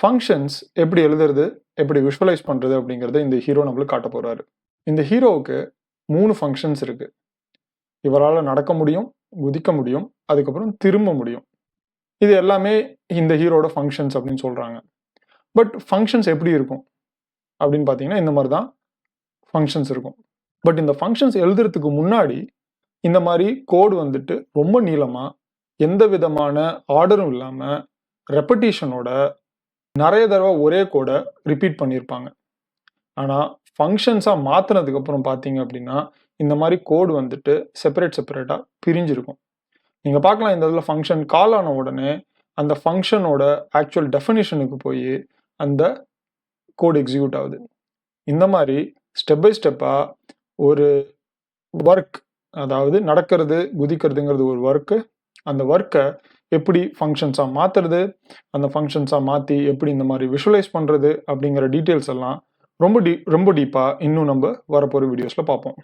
Functions எப்படி எழுதுறது எப்படி விஷுவலைஸ் பண்ணுறது அப்படிங்கிறத இந்த ஹீரோ நம்மளுக்கு காட்ட போகிறாரு இந்த ஹீரோவுக்கு மூணு ஃபங்க்ஷன்ஸ் இருக்குது இவரால் நடக்க முடியும் குதிக்க முடியும் அதுக்கப்புறம் திரும்ப முடியும். இது எல்லாமே இந்த ஹீரோட ஃபங்க்ஷன்ஸ் அப்படின்னு சொல்கிறாங்க பட் ஃபங்க்ஷன்ஸ் எப்படி இருக்கும்? அப்படின்னு பார்த்தீங்கன்னா இந்த மாதிரி தான் ஃபங்க்ஷன்ஸ் இருக்கும். பட் இந்த ஃபங்க்ஷன்ஸ் எழுதுறதுக்கு முன்னாடி இந்த மாதிரி கோடு வந்துட்டு ரொம்ப நீளமாக எந்த விதமான ஆர்டரும் இல்லாமல் ரெப்படிஷனோட நிறைய தடவை ஒரே கோடை ரிப்பீட் பண்ணியிருப்பாங்க. ஆனால் ஃபங்க்ஷன்ஸாக மாற்றினதுக்கப்புறம் பார்த்தீங்க அப்படின்னா இந்த மாதிரி கோடு வந்துட்டு செப்பரேட் செப்பரேட்டாக பிரிஞ்சிருக்கும். நீங்கள் பார்க்கலாம் இந்த இதில் ஃபங்க்ஷன் கால் ஆன உடனே அந்த ஃபங்க்ஷனோட ஆக்சுவல் டெஃபினிஷனுக்கு போய் அந்த கோடு எக்ஸிக்யூட் ஆகுது. இந்த மாதிரி ஸ்டெப் பை ஸ்டெப்பாக ஒரு ஒர்க் அதாவது நடக்கிறது குதிக்கிறதுங்கிறது ஒரு ஒர்க்கு அந்த ஒர்க்கை எப்படி ஃபங்க்ஷன்ஸாக மாற்றுறது அந்த ஃபங்க்ஷன்ஸாக மாற்றி எப்படி இந்த மாதிரி விஷுவலைஸ் பண்ணுறது அப்படிங்கிற டீட்டெயில்ஸ் எல்லாம் ரொம்ப டீ ரொம்ப டீப்பாக இன்னும் நம்ம வரப்போகிற வீடியோஸில் பார்ப்போம்.